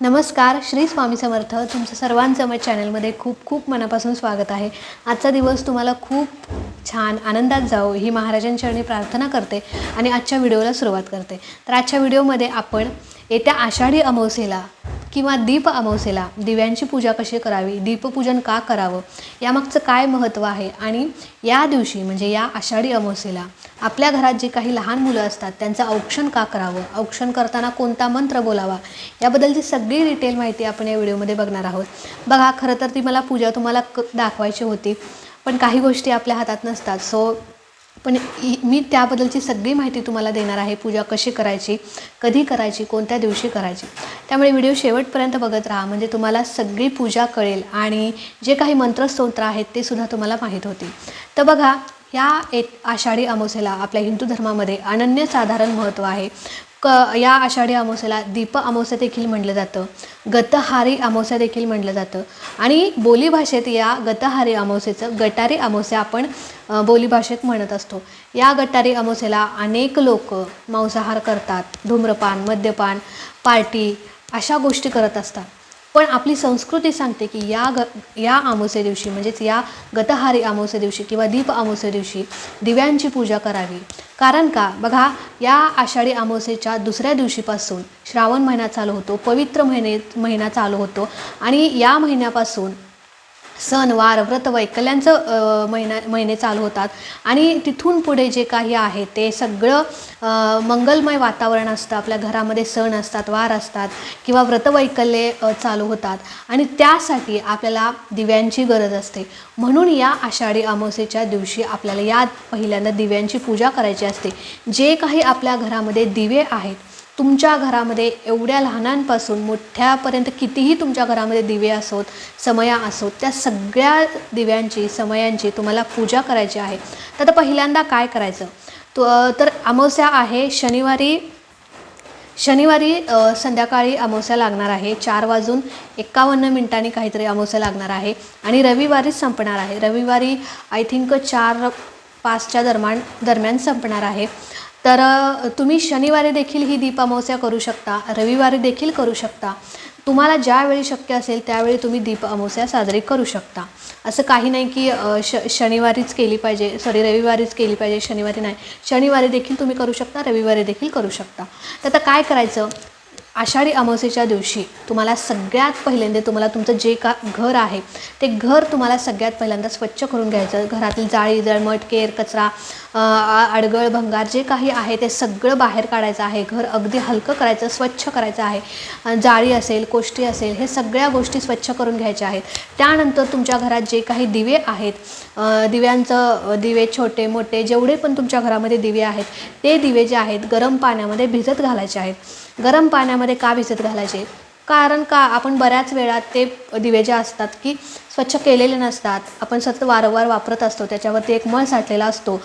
नमस्कार श्री स्वामी समर्थ. तुमचं सर्वांचं मग चॅनलमध्ये खूप खूप मनापासून स्वागत आहे. आजचा दिवस तुम्हाला खूप छान आनंदात जावो ही महाराजांचरणी प्रार्थना करते आणि आजच्या व्हिडिओला सुरुवात करते. तर आजच्या व्हिडिओमध्ये आपण येत्या आषाढी अमावस्येला किंवा दीप अमावस्येला दिव्यांची पूजा कशी करावी? दीपपूजन का करावं? यामागचं काय महत्त्व आहे? आणि या दिवशी म्हणजे या आषाढी अमावस्येला आपल्या घरात जे काही लहान मुलं असतात त्यांचं औक्षण का करावं? औक्षण करताना कोणता मंत्र बोलावा? याबद्दलची सगळी डिटेल माहिती आपण या व्हिडिओमध्ये बघणार आहोत. बघा खरं तर ती मला पूजा तुम्हाला क दाखवायची होती. पण काही गोष्टी आपल्या हातात नसतात. सो पण मी त्याबद्दलची सगळी माहिती तुम्हाला देणार आहे. पूजा कशी करायची कधी करायची कोणत्या दिवशी करायची. त्यामुळे व्हिडिओ शेवटपर्यंत बघत राहा. म्हणजे तुम्हाला सगळी पूजा कळेल आणि जे काही मंत्रस्तोत्र आहेत ते सुद्धा तुम्हाला माहीत होतील. तर बघा या एक आषाढी अमावस्येला आपल्या हिंदू धर्मामध्ये अनन्यसाधारण महत्त्व आहे. क या आषाढी अमावस्येला दीप अमावस्या देखील म्हटलं जातं. गतहारी अमावस्या देखील म्हटलं जातं. आणि बोलीभाषेत या गतहारी अमावस्येचं गटारी अमावस्या आपण बोलीभाषेत म्हणत असतो. या गटारी अमावस्येला अनेक लोक मांसाहार करतात. धूम्रपान मद्यपान पार्टी अशा गोष्टी करत असतात. पण आपली संस्कृती सांगते की या ग या अमावस्या दिवशी म्हणजेच या गतहारी अमावस्या दिवशी किंवा दीप अमावस्या दिवशी दिव्यांची पूजा करावी. कारण का? बघा या आषाढी अमावस्येच्या दुसऱ्या दिवशीपासून श्रावण महिना चालू होतो पवित्र महिने महिना चालू होतो आणि या महिन्यापासून सणवार व्रतवैकल्यांचं व्रत वैकल्यांचं महिना महिने चालू होतात. आणि तिथून पुढे जे काही आहे ते सगळं मंगलमय वातावरण असतं. आपल्या घरामध्ये सण असतात वार असतात किंवा व्रतवैकल्ये चालू होतात. आणि त्यासाठी आपल्याला दिव्यांची गरज असते. म्हणून या आषाढी अमावस्येच्या दिवशी आपल्याला या पहिल्यांदा दिव्यांची पूजा करायची असते. जे काही आपल्या घरामध्ये दिवे आहेत तुमच्या घरामध्ये एवढ्या लहानांपासून मोठ्यापर्यंत कितीही तुमच्या घरामध्ये दिवे असोत समया असोत त्या सगळ्या दिव्यांची समयांची तुम्हाला पूजा करायची आहे. तर आता पहिल्यांदा काय करायचं? तो तर अमावस्या आहे शनिवारी शनिवारी संध्याकाळी अमावस्या लागणार आहे. चार वाजून एक्कावन्न मिनिटांनी काहीतरी अमावस्या लागणार आहे आणि रविवारीच संपणार आहे. रविवारी आय थिंक चार पाचच्या दरम्यान दरम्यान संपणार आहे. तर तुम्ही शनिवारी देखील ही दीप अमावस्या करू शकता रविवारी देखील करू शकता. तुम्हाला ज्यावेळी शक्य असेल त्यावेळी तुम्ही दीप अमावस्या साजरी करू शकता. असं काही नाही की श शनिवारीच केली पाहिजे सॉरी रविवारीच केली पाहिजे शनिवारी नाही. शनिवारी देखील तुम्ही करू शकता रविवारी देखील करू शकता. तर आता काय करायचं? आषाढी अमावस्येच्या दिवशी तुम्हाला सगळ्यात पहिल्यांदा तुम्हाला तुमचं जे का घर आहे ते घर तुम्हाला सगळ्यात पहिल्यांदा स्वच्छ करून घ्यायचं. घरातील जाळी जळमट केर कचरा अडगळ भंगार जे काही आहे ते सगळं बाहेर काढायचं आहे. घर अगदी हलकं करायचं स्वच्छ करायचं आहे. जाळी असेल कोष्टी असेल हे सगळ्या गोष्टी स्वच्छ करून घ्यायच्या आहेत. त्यानंतर तुमच्या घरात जे काही दिवे आहेत दिव्यांचं दिवे छोटे मोठे जेवढे पण तुमच्या घरामध्ये दिवे आहेत ते दिवे जे आहेत गरम पाण्यामध्ये भिजत घालायचे आहेत. गरम पाण्यामध्ये का भिजत घालायचे? कारण का आपण बऱ्याच वेळा ते दिवे जे असतात की स्वच्छ केलेले नसतात आपण सतत वारंवार वापरत असतो त्याच्यावरती एक मळ साठलेला असतो.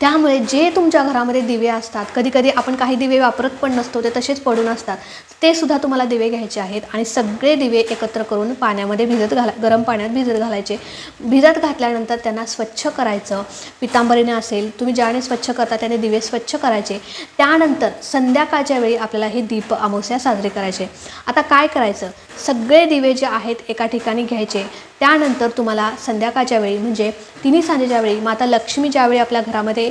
त्यामुळे जे तुमच्या घरामध्ये दिवे असतात कधी कधी आपण काही दिवे वापरत पण नसतो ते तसेच पडून असतात. ते सुद्धा तुम्हाला दिवे घ्यायचे आहेत आणि सगळे दिवे एकत्र करून पाण्यामध्ये भिजत घाला गरम पाण्यात भिजत घालायचे. भिजत घातल्यानंतर त्यांना स्वच्छ करायचं. पितांबरीने असेल तुम्ही ज्याने स्वच्छ करता त्याने दिवे स्वच्छ करायचे. त्यानंतर संध्याकाळच्या वेळी आपल्याला हे दीप अमावस्या साजरी करायचे. आता काय करायचं? सगळे दिवे जे आहेत एका ठिकाणी घ्यायचे. त्यानंतर तुम्हाला संध्याकाळच्या वेळी म्हणजे तिन्ही सांजेच्या वेळी माता लक्ष्मी ज्यावेळी आपल्या घरामध्ये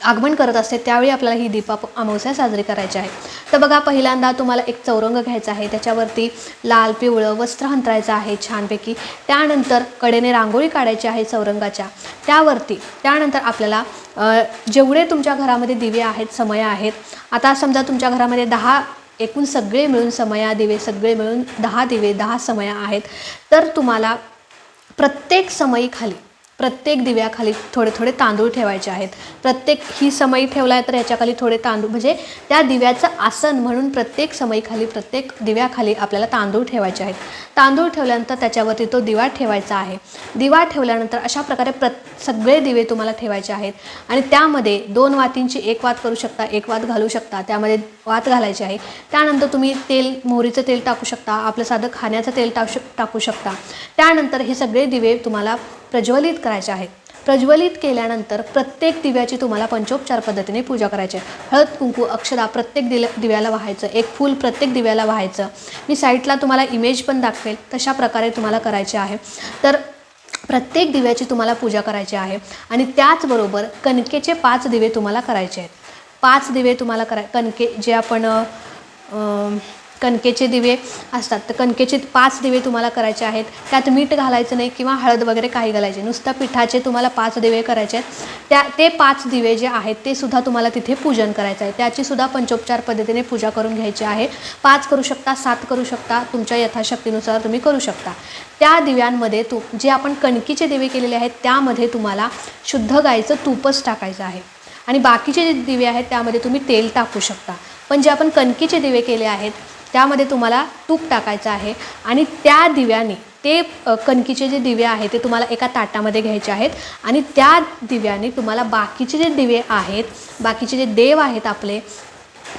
आगमन करत असते त्यावेळी आपल्याला ही दीपा अमावस्या साजरी करायची आहे. तर बघा पहिल्यांदा तुम्हाला एक चौरंग घ्यायचा आहे. त्याच्यावरती लाल पिवळं वस्त्र अंतरायचं आहे छानपैकी. त्यानंतर कडेने रांगोळी काढायची आहे चौरंगाच्या. त्यावरती त्यानंतर आपल्याला जेवढे तुमच्या घरामध्ये दिवे आहेत समय आहेत आता समजा तुमच्या घरामध्ये दहा एकूण सगळे मिळून समया दिवे सगळे मिळून दहा दिवे दहा समया आहेत. तर तुम्हाला प्रत्येक समयीखाली प्रत्येक दिव्याखाली थोडे थोडे तांदूळ ठेवायचे आहेत. प्रत्येक ही समयी ठेवला आहे तर याच्याखाली थोडे तांदूळ म्हणजे त्या दिव्याचं आसन म्हणून प्रत्येक समयीखाली प्रत्येक दिव्याखाली आपल्याला तांदूळ ठेवायचे आहेत. तांदूळ ठेवल्यानंतर त्याच्यावरती तो दिवा ठेवायचा आहे. दिवा ठेवल्यानंतर अशा प्रकारे प्र सगळे दिवे तुम्हाला ठेवायचे आहेत. आणि त्यामध्ये दोन वातींची एक वात करू शकता एक वात घालू शकता त्यामध्ये वात घालायची आहे. त्यानंतर तुम्ही तेल मोहरीचं तेल टाकू शकता आपलं साधं खाण्याचं तेल टाकू टाकू शकता. त्यानंतर हे सगळे दिवे तुम्हाला प्रज्वलित करायच्या आहेत. प्रज्वलित केल्यानंतर प्रत्येक दिव्याची तुम्हाला पंचोपचार पद्धतीने पूजा करायची आहे. हळद कुंकू अक्षदा प्रत्येक दिल दिव्याला वाहायचं. एक फूल प्रत्येक दिव्याला वाहायचं. मी साईटला तुम्हाला इमेज पण दाखवेल. तशा प्रकारे तुम्हाला करायचे आहे. तर प्रत्येक दिव्याची तुम्हाला पूजा करायची आहे. आणि त्याचबरोबर कणकेचे पाच दिवे तुम्हाला करायचे आहेत. पाच दिवे तुम्हाला करा कणके जे आपण कणकेचे दिवे असतात. तर कणकेचे पाच दिवे तुम्हाला करायचे आहेत. त्यात मीठ घालायचं नाही किंवा हळद वगैरे काही घालायचे. नुसतं पिठाचे तुम्हाला पाच दिवे करायचे आहेत. त्या ते पाच दिवे जे आहेत ते सुद्धा तुम्हाला तिथे पूजन करायचं आहे. त्याची सुद्धा पंचोपचार पद्धतीने पूजा करून घ्यायची आहे. पाच करू शकता सात करू शकता तुमच्या यथाशक्तीनुसार तुम्ही करू शकता. त्या दिव्यांमध्ये तू जे आपण कणकीचे दिवे केलेले आहेत त्यामध्ये तुम्हाला शुद्ध गाईचं तूपच टाकायचं आहे. आणि बाकीचे जे दिवे आहेत त्यामध्ये तुम्ही तेल टाकू शकता. पण जे आपण कणकीचे दिवे केले आहेत त्यामध्ये तुम्हाला तूप टाकायचं आहे. आणि त्या दिव्याने ते कणकीचे जे दिवे आहेत ते तुम्हाला एका ताटामध्ये घ्यायचे आहेत. आणि त्या दिव्याने तुम्हाला बाकीचे जे दिवे आहेत बाकीचे जे देव आहेत आपले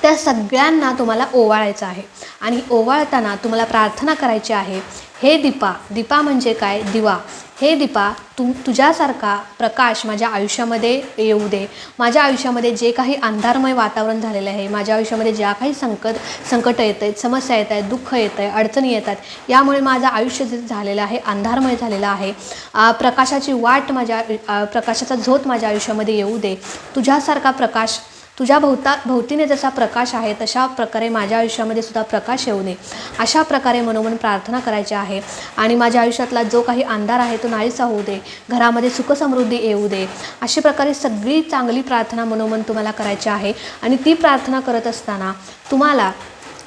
त्या सगळ्यांना तुम्हाला ओवाळायचं आहे. आणि ओवाळताना तुम्हाला प्रार्थना करायची आहे हे दीपा दीपा म्हणजे काय? दिवा. हे दीपा तू तुझ्यासारखा प्रकाश माझ्या आयुष्यामध्ये येऊ दे. माझ्या आयुष्यामध्ये जे काही अंधारमय वातावरण झालेलं आहे माझ्या आयुष्यामध्ये ज्या काही संकट संकट येत आहेत समस्या येत आहेत दुःख येत आहे अडचणी येतात यामुळे माझं आयुष्य जे झालेलं आहे अंधारमय झालेलं आहे. प्रकाशाची वाट माझ्या प्रकाशाचा झोत माझ्या आयुष्यामध्ये येऊ दे. तुझ्यासारखा प्रकाश तुझ्या भोवता भोवतीने जसा प्रकाश आहे तशा प्रकारे माझ्या आयुष्यामध्ये सुद्धा प्रकाश येऊ नये. अशा प्रकारे मनोमन प्रार्थना करायची आहे. आणि माझ्या आयुष्यातला जो काही अंधार आहे तो नाहीसा होऊ दे. घरामध्ये सुखसमृद्धी येऊ दे. अशा प्रकारे सगळी चांगली प्रार्थना मनोमन तुम्हाला करायची आहे. आणि ती प्रार्थना करत असताना तुम्हाला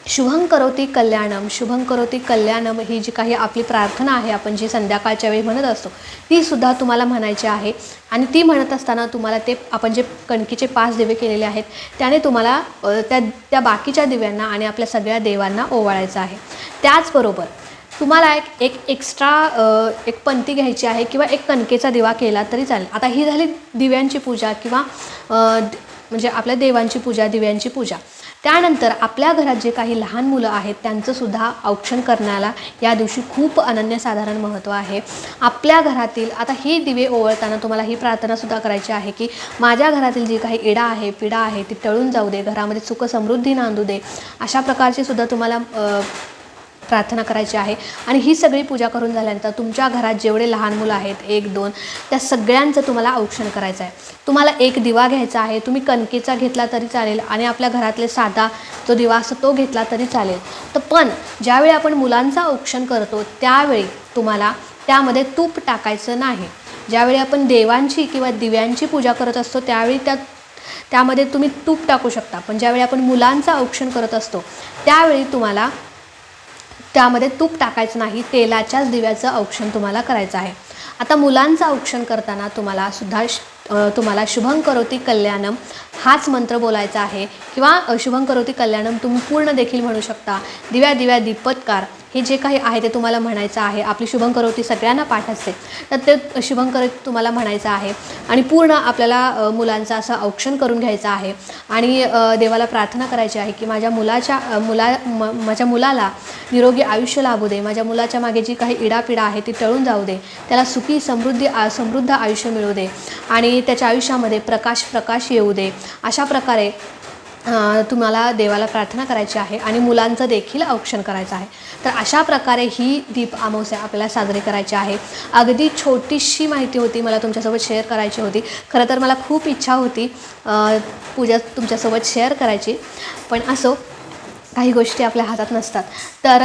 शुभं करोती कल्याणम शुभं करोती कल्याणम ही जी काही आपली प्रार्थना आहे आपण जी संध्याकाळच्या वेळी म्हणत असतो ती सुद्धा तुम्हाला म्हणायची आहे. आणि ती म्हणत असताना तुम्हाला ते आपण जे कणकीचे पाच दिवे केलेले आहेत त्याने तुम्हाला त्या त्या बाकीच्या दिव्यांना आणि आपल्या सगळ्या देवांना ओवाळायचं आहे. त्याचबरोबर तुम्हाला एक एक एक्स्ट्रा एक पंथी घ्यायची आहे किंवा एक कणकेचा दिवा केला तरी चालेल. आता ही झाली दिव्यांची पूजा किंवा म्हणजे आपल्या देवांची पूजा दिव्यांची पूजा. त्यानंतर आपल्या घरात जे काही लहान मुलं आहेत त्यांचंसुद्धा औक्षण करण्याला या दिवशी खूप अनन्यसाधारण महत्त्व आहे. आपल्या घरातील आता ही दिवे ओवळताना तुम्हाला ही प्रार्थनासुद्धा करायची आहे की माझ्या घरातील जी काही इडा आहे पिडा आहे ती टळून जाऊ दे घरामध्ये सुख समृद्धी नांदू दे. अशा प्रकारची सुद्धा तुम्हाला प्रार्थना करायची आहे. आणि ही सगळी पूजा करून झाल्यानंतर तुमच्या घरात जेवढे लहान मुलं आहेत एक दोन त्या सगळ्यांचं तुम्हाला औक्षण करायचं आहे. तुम्हाला एक दिवा घ्यायचा आहे तुम्ही कणकेचा घेतला तरी चालेल आणि आपल्या घरातले साधा जो दिवा असतो तो घेतला तरी चालेल. तर पण ज्यावेळी आपण मुलांचं औक्षण करतो त्यावेळी तुम्हाला त्यामध्ये तूप टाकायचं नाही. ज्यावेळी आपण देवांची किंवा दिव्यांची पूजा करत असतो त्यावेळी त्या त्यामध्ये तुम्ही तूप टाकू शकता. पण ज्यावेळी आपण मुलांचं औक्षण करत असतो त्यावेळी तुम्हाला त्यामध्ये तूप टाकायचं नाही तेलाच्याच दिव्याचं औक्षण तुम्हाला करायचं आहे. आता मुलांचं औक्षण करताना तुम्हाला सुद्धा श- तुम्हाला शुभं करोती कल्याणम हाच मंत्र बोलायचा आहे. किंवा शुभं करोती कल्याणम तुम्ही पूर्ण देखील म्हणू शकता. दिव्या दिव्या दीपत्कार. हे जे काही आहे ते तुम्हाला म्हणायचं आहे. आपली शुभं करोती सगळ्यांना पाठ असते. तर ते शुभंकर तुम्हाला म्हणायचं आहे. आणि पूर्ण आपल्याला मुलांचं असं औक्षण करून घ्यायचं आहे. आणि देवाला प्रार्थना करायची आहे की माझ्या मुलाच्या मुला म माझ्या मुलाला निरोगी आयुष्य लाभू दे. माझ्या मुलाच्या मागे जी काही इडापिडा आहे ती टळून जाऊ दे. त्याला सुखी समृद्धी आ समृद्ध आयुष्य मिळू दे. आणि त्याच्या आयुष्यामध्ये प्रकाश प्रकाश येऊ दे. अशा प्रकारे तुम्हाला देवाला प्रार्थना करायची आहे आणि मुलांचं देखील औक्षण करायचं आहे. तर अशा प्रकारे ही दीप अमावस्या आपल्याला साजरी करायची आहे. अगदी छोटीशी माहिती होती मला तुमच्यासोबत शेअर करायची होती. खरं तर मला खूप इच्छा होती पूजा तुमच्यासोबत शेअर करायची. पण असो काही गोष्टी आपल्या हातात नसतात. तर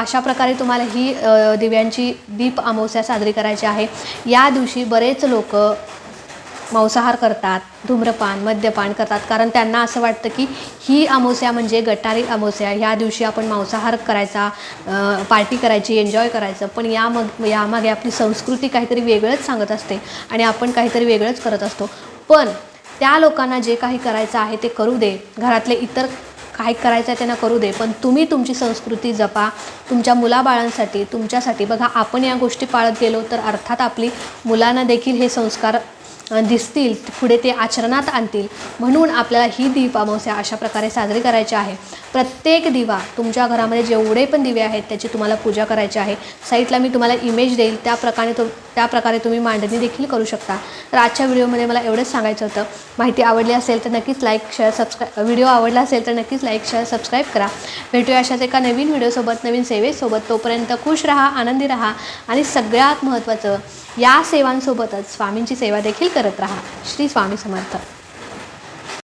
अशा प्रकारे तुम्हाला ही दिव्यांची दीप अमावस्या साजरी करायची आहे. या दिवशी बरेच लोक मांसाहार करतात धूम्रपान मद्यपान करतात. कारण त्यांना असं वाटतं की ही अमावस्या म्हणजे गटारी अमावस्या. ह्या दिवशी आपण मांसाहार करायचा पार्टी करायची एन्जॉय करायचं. पण या मग यामागे आपली संस्कृती काहीतरी वेगळंच सांगत असते आणि आपण काहीतरी वेगळंच करत असतो. पण त्या लोकांना जे काही करायचं आहे ते करू दे. घरातले इतर काय करायचं आहे त्यांना करू दे. पण तुम्ही तुमची संस्कृती जपा. तुमच्या मुलाबाळांसाठी तुमच्यासाठी. बघा आपण या गोष्टी पाळत गेलो तर अर्थात आपली मुलांना देखील हे संस्कार दिसतील पुढे ते आचरणात आणतील. म्हणून आपल्याला ही दीप अमावस्या अशा प्रकारे साजरी करायची आहे. प्रत्येक दिवा तुमच्या घरामध्ये जेवढे पण दिवे आहेत त्याची तुम्हाला पूजा करायची आहे. साईटला मी तुम्हाला इमेज देईल त्या प्रकारे तो त्या प्रकारे तुम्ही मांडणी देखील करू शकता. तर आजच्या व्हिडिओमध्ये मला एवढंच सांगायचं होतं. माहिती आवडली असेल तर नक्कीच लाईक शेअर सबस्क्राईब व्हिडिओ आवडला असेल तर नक्कीच लाईक शेअर सबस्क्राईब करा. भेटूया अशाच एका नवीन व्हिडिओसोबत नवीन सेवेसोबत. तोपर्यंत खुश राहा आनंदी राहा. आणि सगळ्यात महत्त्वाचं या सेवांसोबतच स्वामींची सेवा देखील करत राहा. श्री स्वामी समर्थ.